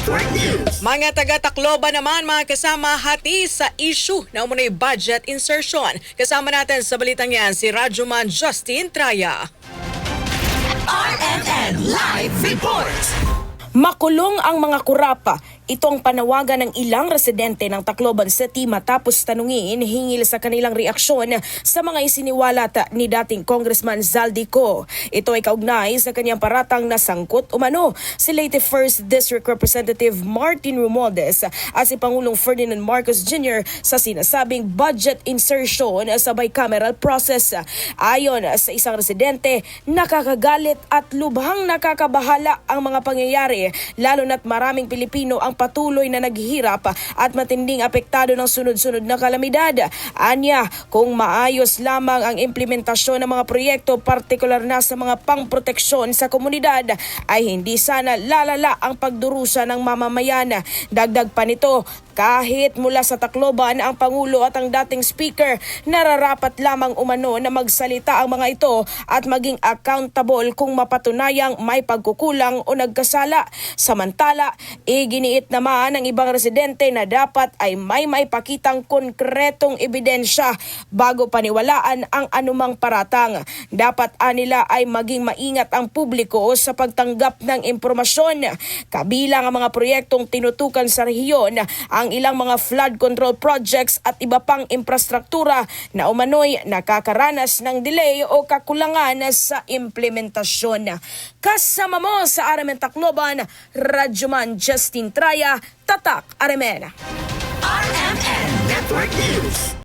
Network News. Mga taga-Tacloban naman mga kasama hati sa issue na umunay budget insertion. Kasama natin sa balitang yan si Rajuman Justin Traya. RMN Live Report. Makulong ang mga kurapa. Ito ang panawagan ng ilang residente ng Tacloban City matapos tanungin hingil sa kanilang reaksyon sa mga isiniwalat ni dating Congressman Zaldico. Ito ay kaugnay sa kanyang paratang na sangkot umano si late 1st District Representative Martin Romualdez at si Pangulong Ferdinand Marcos Jr. sa sinasabing budget insertion sa bicameral process. Ayon sa isang residente, nakakagalit at lubhang nakakabahala ang mga pangyayari lalo na't maraming Pilipino ang patuloy na naghihirap at matinding apektado ng sunod-sunod na kalamidad. Anya, kung maayos lamang ang implementasyon ng mga proyekto partikular na sa mga pangproteksyon sa komunidad ay hindi sana lalala ang pagdurusa ng mamamayan. Dagdag pa nito, kahit mula sa Tacloban ang Pangulo at ang dating Speaker, nararapat lamang umano na magsalita ang mga ito at maging accountable kung mapatunayang may pagkukulang o nagkasala. Samantala, iginiit naman ng ibang residente na dapat ay may maipakitang konkretong ebidensya bago paniwalaan ang anumang paratang. Dapat anila ay maging maingat ang publiko sa pagtanggap ng impormasyon. Kabilang ang mga proyektong tinutukan sa rehiyon, ang ilang mga flood control projects at iba pang infrastruktura na umano'y nakakaranas ng delay o kakulangan sa implementasyon. Kasama mo sa Aramen Tacloban, Radyoman Justin Traya, Tatak Aramen. RMN Network News.